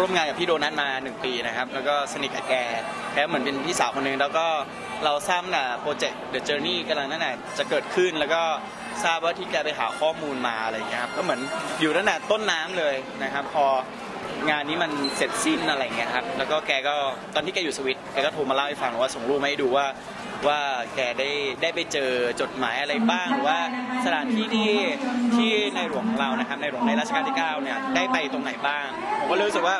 ร่วมงานกับพี่โดนัทมาหนึ่งปีนะครับ แล้วก็สนิทกับแกแกเหมือนเป็นพี่สาวคนหนึ่งแล้วก็เราทราบน่ะโปรเจกต์ The Journey กำลังนั่นน่ะจะเกิดขึ้นแล้วก็ทราบว่าที่แกไปหาข้อมูลมาอะไรอย่างเงี้ยครับก็เหมือนอยู่ตั้งแต่ต้นน้ำเลยนะครับ พอ งานนี้มันเสร็จสิ้นอะไรเงี้ยครับ แล้วก็แกก็ตอนที่แกอยู่สวิตแกก็โทรมาเล่าให้ฟังว่าส่งรูปมาให้ดูว่าว่าแกได้ได้ไปเจอจดหมายอะไรบ้างหรือว่าสถานที่ที่ที่ในหลวงของเรานะครับในหลวงในรัชกาลที่9เนี่ยได้ไปตรงไหนบ้างผมก็รู้สึกว่า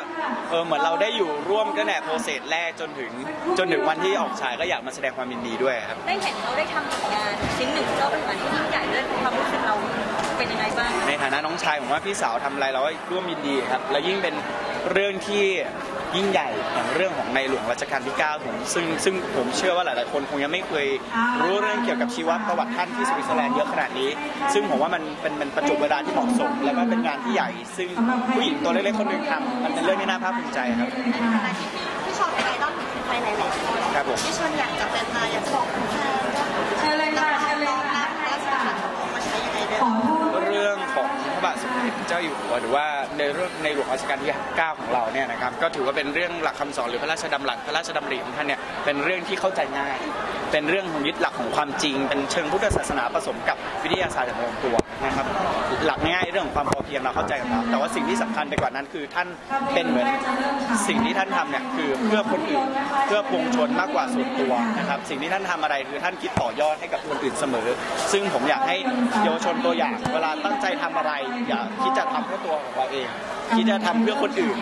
เออเหมือนเราได้อยู่ร่วมกันแหละโปรเซสแรกจนถึง จนถึงวันที่ออกฉายก็อยากมาแสดงความยินดีด้วยครับได้เห็นเขาได้ทำผลงานชิ้นหนึ่งก็เป็นงานที่ยิ่งใหญ่ด้วยความรู้สึกเราเป็น นฐานะน้องชายผมว่าพี่สาวทำอะไรเราก็ร่วมยินดีครับ แล้วยิ่งเป็นเรื่องที่ยิ่งใหญ่อย่างเรื่องของในหลวงรัชกาลที่ 9 ผมซึ่งซึ่งผมเชื่อว่าหลาย ๆ คนคงยังไม่เคยรู้เรื่องเกี่ยวกับชีวประวัติท่านที่สวิตเซอร์แลนด์เยอะขนาดนี้ ซึ่งผมว่ามันเป็นเป็นประจุเวลาที่เหมาะสม แล้วก็เป็นงานที่ใหญ่ ซึ่งผู้หญิงตัวเล็ก ๆ คนหนึ่งทำมันเป็นเรื่องที่น่าภาคภูมิใจครับในฐานะที่พี่ชอบเป็นไอดอลของคนไทยหลายๆคนครับผมพี่ชวนอยากจะเป็น เด็จพระเจ้าอยู่หัวหรือว่าในเรื่องในหลวงรัชกาลที่ 9 ของเราเนี่ยนะครับก็ถือว่าเป็นเรื่องหลักคำสอนหรือพระราชดำรัสพระราชดำริของท่านเนี่ยเป็นเรื่องที่เข้าใจง่าย เป็นเรื่องของยึดหลักของความจริง เป็นเชิงพุทธศาสนาผสมกับวิทยาศาสตร์อย่างลงตัวนะครับหลักง่ายเรื่องของความพอเพียงเราเข้าใจกันแล้วแต่ว่าสิ่งที่สำคัญไปกว่านั้นคือท่านเป็นเหมือน สิ่งที่ท่านทำเนี่ยคือเพื่อคนอื่นเพื่อปวงชนมากกว่าส่วนตัวนะครับสิ่งที่ท่านทำอะไรคือท่านคิดต่อยอดให้กับคนอื่นเสมอ ซึ่งผมอยากให้เยาวชนตัวอย่าง เวลาตั้งใจทำอะไร อย่าคิดจะทำเพื่อตัวของเราเองคิดจะทำเพื่อคนอื่น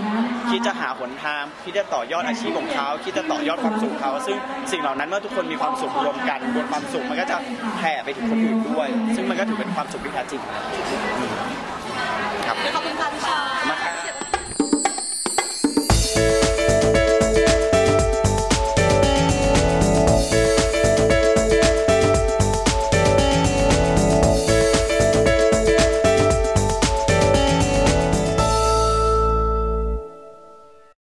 คิดจะหาหนทางคิดจะต่อยอดอาชีพของเขาคิดจะต่อยอดความสุขของเขา ซึ่งสิ่งเหล่านั้นเมื่อทุกคนมีความสุขรวมกันบนความสุขมันก็จะแผ่ไปถึงคนอื่นด้วย ซึ่งมันก็ถือเป็นความสุขที่แท้จริงถ